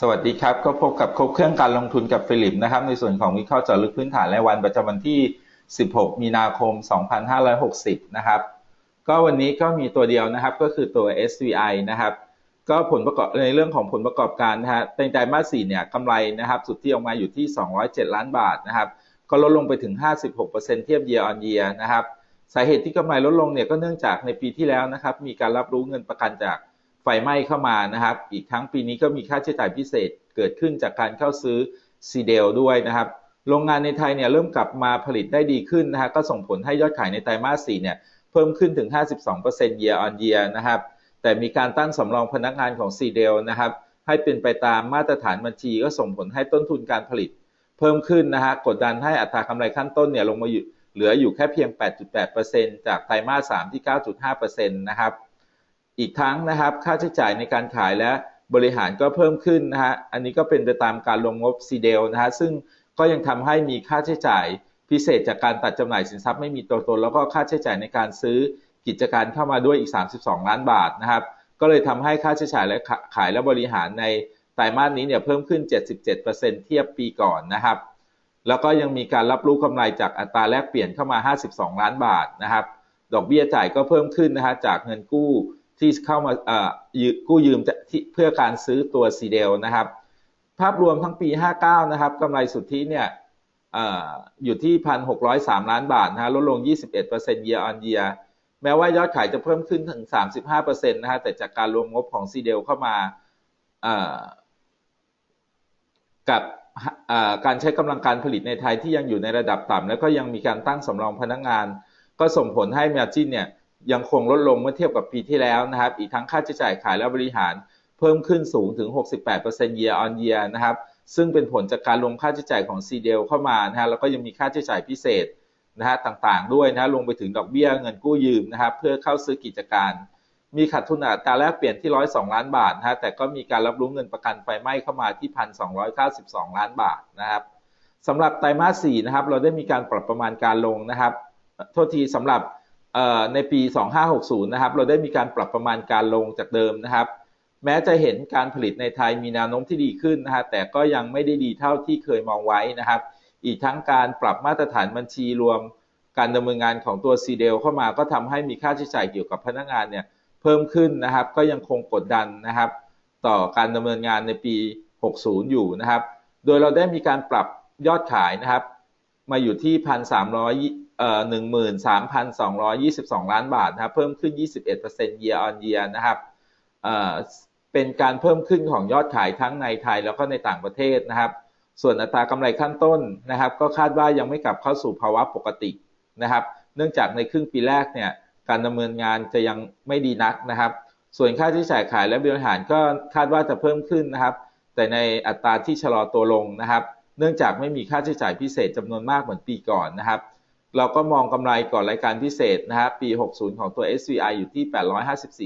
สวัสดีครับ ก็พบกับครบเครื่องการลงทุนกับฟิลิปนะครับ ในส่วนของวิเคราะห์เจาะลึกพื้นฐานรายวันประจำวันที่ 16 มีนาคม 2560 นะครับ ก็วันนี้ก็มีตัวเดียวนะครับ ก็คือตัว SVI นะครับ ก็ผลประกอบในเรื่องของผลประกอบการนะฮะในไตรมาส4เนี่ยกำไรนะครับ สุดที่ออกมาอยู่ที่ 207 ล้านบาทนะครับ ก็ลดลงไปถึง 56%เทียบ year on year นะครับ สาเหตุที่กำไรลดลงเนี่ยก็เนื่องจากในปีที่แล้วนะครับ มีการรับรู้เงินประกันจาก ไฟไหม้เข้ามานะครับ อีกทั้งปีนี้ก็มีค่าใช้จ่ายพิเศษเกิดขึ้นจากการเข้าซื้อซีเดลด้วยนะครับ โรงงานในไทยเนี่ยเริ่มกลับมาผลิตได้ดีขึ้นนะฮะก็ส่งผลให้ยอดขายในไตรมาส4เนี่ยเพิ่มขึ้นถึง 52% year on year นะครับ แต่มีการตั้งสำรองพนักงานของซีเดลนะครับ ให้เป็นไปตามมาตรฐานบัญชีก็ส่งผลให้ต้นทุนการผลิต เพิ่มขึ้นนะฮะกดดันให้อัตรากำไรขั้นต้นเนี่ยลงมาอยู่เหลืออยู่แค่เพียง 8.8%จากไตรมาส3ที่ 9.5%นะครับ อีกทั้งนะครับ ค่าใช้จ่ายในการขายและบริหารก็เพิ่มขึ้นนะฮะ อันนี้ก็เป็นไปตามการลงงบซีเดลนะฮะ ซึ่งก็ยังทำให้มีค่าใช้จ่ายพิเศษจากการตัดจำหน่ายสินทรัพย์ไม่มีตัวตน แล้วก็ค่าใช้จ่ายในการซื้อกิจการเข้ามาด้วยอีก 32 ล้านบาทนะครับ ก็เลยทำให้ค่าใช้จ่ายและขายและบริหารในไตรมาสนี้เนี่ยเพิ่มขึ้น 77%เทียบปีก่อนนะครับ แล้วก็ยังมีการรับรู้กำไรจากอัตราแลกเปลี่ยนเข้ามา 52 ล้านบาทนะครับ ดอกเบี้ยจ่ายก็เพิ่มขึ้นนะฮะจากเงินกู้ ที่เข้ามากู้ยืมเพื่อการซื้อตัวซีเดลนะครับ ภาพรวมทั้งปี 59 นะครับกำไรสุทธิเนี่ยอยู่ที่ 1,603 ล้านบาทนะฮะลดลง 21% year on year แม้ว่ายอดขายจะเพิ่มขึ้นถึง 35%นะฮะแต่จากการรวมงบของซีเดลเข้ามากับการใช้กำลังการผลิตในไทยที่ยังอยู่ในระดับต่ำแล้วก็ยังมีการตั้งสำรองพนักงาน ก็ส่งผลให้มาจินเนี่ย ยังคงลดลงเมื่อเทียบกับปีที่แล้วนะครับ อีกทั้งค่าใช้จ่ายขายและบริหารเพิ่มขึ้นสูงถึง 68% year on year นะครับ ซึ่งเป็นผลจากการรวมค่าใช้จ่ายของซีเดลเข้ามานะฮะแล้วก็ยังมีค่าใช้จ่ายพิเศษนะฮะต่างๆ ด้วยนะลงไปถึงดอกเบี้ยเงินกู้ยืมนะครับ เพื่อเข้าซื้อกิจการ มีขาดทุนอัตราแลกเปลี่ยนที่ 102 ล้านบาทนะฮะแต่ก็มีการรับรู้เงินประกันไฟไหม้เข้ามาที่ 1,292 ล้านบาทนะครับสำหรับไตรมาส4นะครับ เราได้มีการปรับประมาณการลงนะครับโทษทีสำหรับ ในปี 2560 นะครับ เราได้มีการปรับประมาณการลงจากเดิมนะครับ แม้จะเห็นการผลิตในไทยมีแนวโน้มที่ดีขึ้นนะฮะแต่ก็ยังไม่ได้ดีเท่าที่เคยมองไว้นะครับ อีกทั้งการปรับมาตรฐานบัญชีรวมการดำเนินงานของตัวซีเดลเข้ามาก็ทำให้มีค่าใช้จ่ายเกี่ยวกับพนักงานเนี่ยเพิ่มขึ้นนะครับ ก็ยังคงกดดันนะครับ ต่อการดำเนินงานในปี 60 อยู่นะครับ โดยเราได้มีการปรับยอดขายนะครับ มาอยู่ที่1,300เอ่อหนึ่งหมื่นสามพันสองร้อยี่สิบสองล้านบาทนะครับ เพิ่มขึ้นยี่สิบเอ็ดเปอร์เซ็นต์ year on year นะครับเอ่อเป็นการเพิ่มขึ้นของยอดขายทั้งในไทยแล้วก็ในต่างประเทศนะครับ ส่วนอัตรากำไรขั้นต้นนะครับ ก็คาดว่ายังไม่กลับเข้าสู่ภาวะปกตินะครับ เนื่องจากในครึ่งปีแรกเนี่ยการดำเนินงานจะยังไม่ดีนักนะครับ ส่วนค่าใช้จ่ายขายและบริหารก็คาดว่าจะเพิ่มขึ้นนะครับ แต่ในอัตราที่ชะลอตัวลงนะครับ เนื่องจากไม่มีค่าใช้จ่ายพิเศษจำนวนมากเหมือนปีก่อนนะครับ เราก็มองกำไรก่อนรายการพิเศษนะครับปี 60 ของตัว SVI อยู่ที่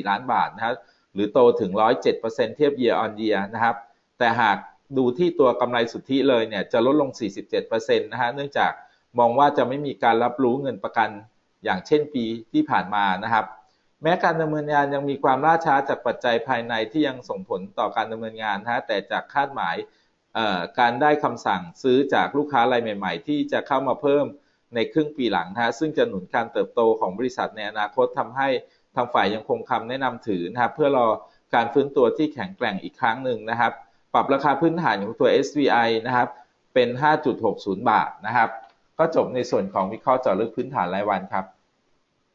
854 ล้านบาทนะครับหรือโตถึง 107%เทียบ year on year นะครับ แต่หากดูที่ตัวกำไรสุทธิเลยเนี่ยจะลดลง 47%นะฮะเนื่องจากมองว่าจะไม่มีการรับรู้เงินประกันอย่างเช่นปีที่ผ่านมานะครับ แม้การดำเนินงานยังมีความล่าช้าจากปัจจัยภายในที่ยังส่งผลต่อการดำเนินงานนะแต่จากคาดหมาย การได้คำสั่งซื้อจากลูกค้ารายใหม่ ๆ ที่จะเข้ามาเพิ่มในครึ่งปีหลังนะฮะซึ่งจะหนุนการเติบโตของบริษัทในอนาคตทำให้ทางฝ่ายยังคงคำแนะนำถือนะครับเพื่อรอการฟื้นตัวที่แข็งแกร่งอีกครั้งหนึ่งนะครับ ปรับราคาพื้นฐานของตัว SVI นะครับ เป็น 5.60 บาทนะครับ ก็จบในส่วนของวิเคราะห์เจาะลึกพื้นฐานรายวันครับ